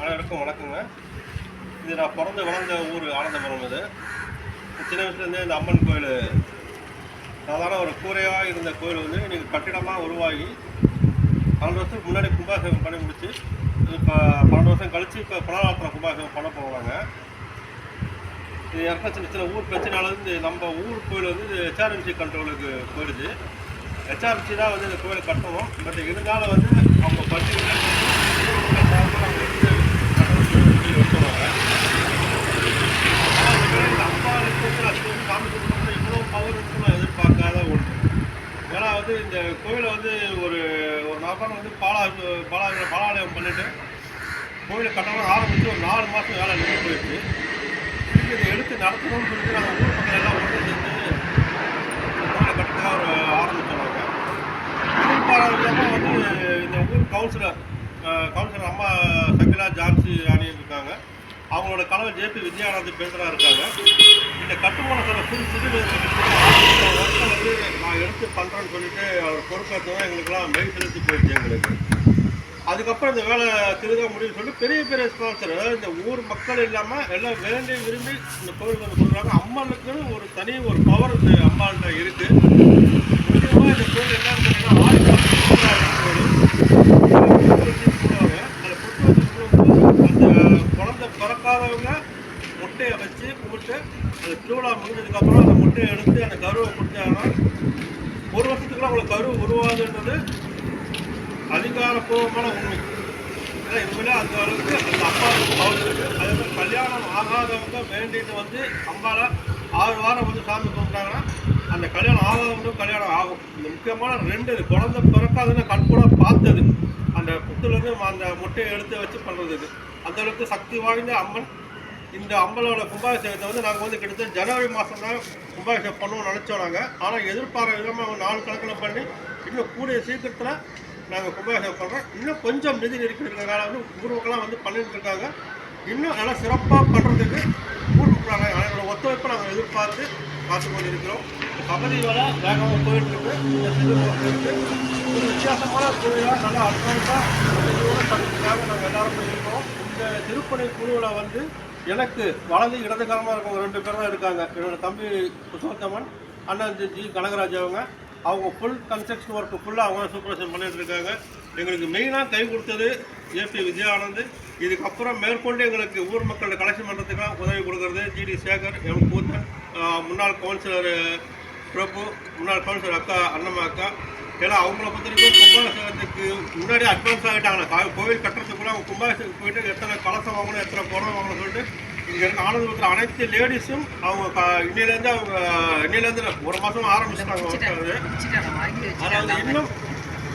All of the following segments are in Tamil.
அனைவருக்கும் வணக்கங்க. இது நான் பிறந்து வளர்ந்த ஊர் ஆனந்தபுரம் இது. சின்ன வயசுலேருந்தே இந்த அம்மன் கோயில். சாதாரண ஒரு கூரையாக இருந்த கோயில் வந்து இன்றைக்கி கட்டிடமாக உருவாகி பன்னெண்டு வருஷத்துக்கு முன்னாடி கும்பாசேகம் பண்ணி முடிச்சு இப்போ பன்னெண்டு வருஷம் கழிச்சு இப்போ புனராத்திரம் கும்பாபிஷேகம் பண்ண போவாங்க இது இறக்க சின்ன சின்ன ஊர் பிரச்சனையால வந்து நம்ம ஊர் கோயில் வந்து இது ஹெச்ஆர்எம்சி கண்ட்ரோலுக்கு போயிடுது ஹெச்ஆர்எம்சி தான் வந்து இந்த கோயிலை கட்டணும். பட் இருந்தாலும் வந்து அவங்க பட்டியலில் இவ்வளோ பவர் இருக்குன்னு நான் எதிர்பார்க்காத ஒன்று ஏன்னா வந்து இந்த கோயிலை வந்து ஒரு ஒரு நபர் வந்து பாலா பாலா பாலாலயம் பண்ணிட்டு கோயிலை கட்டணும் ஆரம்பித்து ஒரு நாலு மாதம் வேலை நின்று போயிடுச்சு திருப்பி இதை எடுத்து நடத்தணும்னு சொல்லிட்டு நாங்கள் ஊர் மக்கள் எல்லாம் ஒன்று சேர்ந்து இந்த கோயிலை கட்டுறதுக்காக ஒரு ஆரம்பித்தோம் எதிர்பாராத விதமாக வந்து இந்த ஊர் கவுன்சிலர் கவுன்சிலர் அம்மா அவங்களோட கலவர் ஜேபி வித்யானந்த் பேசுகிறா இருக்காங்க. இந்த கட்டுமானத்தோட புது புது ஒர்க்கை வந்து நான் எடுத்து பண்ணுறேன்னு சொல்லிட்டு அவர் பொறுப்பேற்றதும் எங்களுக்கெல்லாம் மெய் செலுத்தி போயிடுச்சு எங்களுக்கு. அதுக்கப்புறம் இந்த வேலை திருக முடியும்னு சொல்லி பெரிய பெரிய ஸ்பான்சர் அதாவது இந்த ஊர் மக்கள் இல்லாமல் எல்லாம் வேண்டி விரும்பி இந்த கோவிலுக்கு வந்து கொடுக்குறாங்க. அம்மனுக்குன்னு ஒரு தனி ஒரு பவர் இந்த அம்மாள்கிட்ட இருக்குது முக்கியமாக இந்த கோவில் என்னன்னு சொன்னீங்கன்னா ஆயிரத்தி போடுவாங்க அதில் பொட்டு வச்சு போடும்போது அந்த குழந்தை பிறக்காதவங்க முட்டையை வச்சு கும்பிட்டு அந்த திருவிழா முடிஞ்சதுக்கப்புறம் அந்த முட்டையை எடுத்து அந்த கருவை கொடுத்தாங்கன்னா ஒரு வருஷத்துக்குள்ள உங்களுக்கு கரு உருவாதுன்றது அதிகாரப்பூர்வமான உண்மை. ஏன்னா இனிமேல் அந்த அளவுக்கு அந்த அப்பா இருக்குது அதே மாதிரி கல்யாணம் ஆகாதவங்க வேண்டியது வந்து அம்பால ஆறு வாரம் வந்து சாமி கும்பிட்டாங்கன்னா அந்த கல்யாணம் ஆகாதவங்களும் கல்யாணம் ஆகும். இந்த முக்கியமான ரெண்டு இது குழந்தை பிறக்காதுன்னு கண்கூட பார்த்தது. அந்த புத்துலேருந்து அந்த முட்டையை எடுத்து வச்சு பண்ணுறதுக்கு அந்தளவுக்கு சக்தி வாய்ந்த அம்மன் இந்த அம்பலோட கும்பாபிஷேகத்தை வந்து நாங்கள் வந்து கிட்டத்தட்ட ஜனவரி மாதம் தான் கும்பாபிஷேகம் பண்ணுவோம்னு நினச்சோம் நாங்கள் ஆனால் எதிர்பார்க்க விதமாக நாலு கணக்கில் பண்ணி இன்னும் கூடிய சீக்கிரத்தில் நாங்கள் கும்பாபிஷேகம் பண்ணுறோம் இன்னும் கொஞ்சம் நிதி நெருக்கடி வந்து ஊர்வக்கெல்லாம் வந்து பண்ணிட்டு இருக்காங்க. இன்னும் நல்லா சிறப்பாக பண்ணுறதுக்கு ஊர் அவங்களோட ஒத்துழைப்பை நாங்கள் எதிர்பார்த்து பார்த்து கொண்டிருக்கிறோம். கபடி வேலை வேகமாக போயிட்டுருக்கு ஒரு வித்தியாசமான கோயிலாக நல்லா அட்வான்ஸாக பண்ணுறதுக்காக நாங்கள் எல்லாரும் இருக்கோம் இந்த திருப்பணி குழுவில் வந்து எனக்கு வலது இடதுகாரமாக இருக்கவங்க ரெண்டு பேர் தான் இருக்காங்க என்னோடய தம்பி புருஷோத்தமன் அண்ணன் ஜி கனகராஜ் அவங்க. அவங்க ஃபுல் கன்ஸ்ட்ரக்ஷன் ஒர்க்கு ஃபுல்லாக அவங்க சூப்பரேஷன் பண்ணிகிட்டு இருக்காங்க. எங்களுக்கு மெயினாக கை கொடுத்தது ஏபி விஜயானந்த். இதுக்கப்புறம் மேற்கொண்டு எங்களுக்கு ஊர் மக்களோட கலெக்ஷன் பண்ணுறதுக்கெல்லாம் உதவி கொடுக்கறது ஜிடி சேகர் எம் கூத்தன் முன்னாள் கவுன்சிலர் பிரபு முன்னாள் கவுன்சிலர் அக்கா அண்ணம்மா அக்கா. ஏன்னா அவங்கள பொறுத்த வரைக்கும் கும்பாபிஷேகத்துக்கு முன்னாடி அட்வான்ஸ் ஆகிட்டாங்க. கோவில் கட்டுறதுக்குள்ள அவங்க கும்பாபிஷேகத்துக்கு போயிட்டு எத்தனை கலசம் வாங்கணும் எத்தனை குடம் வாங்கணும் சொல்லிட்டு இங்கே இருக்க ஆனந்தபுரத்தில் அனைத்து லேடிஸும் அவங்க இன்னையிலேருந்து அவங்க இன்னையிலேருந்து ஒரு மாதம் ஆரம்பிச்சிட்டாங்க அதாவது இன்னும்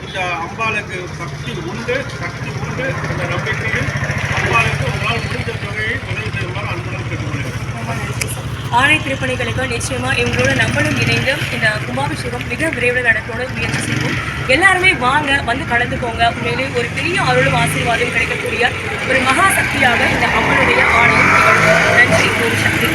இந்த அம்பாளுக்கு சக்தி உண்டு சக்தி உண்டு என்ற நம்பிக்கையில் ஆணை திருப்பணிகளுக்கு நிச்சயமா இவங்களோட நம்மளும் இணைந்து இந்த கும்பாபிஷேகம் மிக விரைவில் நடத்தோட முயற்சி செய்வோம். எல்லாருமே வாங்க வந்து கலந்துக்கோங்க. உண்மையிலே ஒரு பெரிய அருளும் ஆசீர்வாதம் கிடைக்கக்கூடிய ஒரு மகா சக்தியாக இந்த அம்மனுடைய ஆணையம் நன்றி ஓம் சக்தி.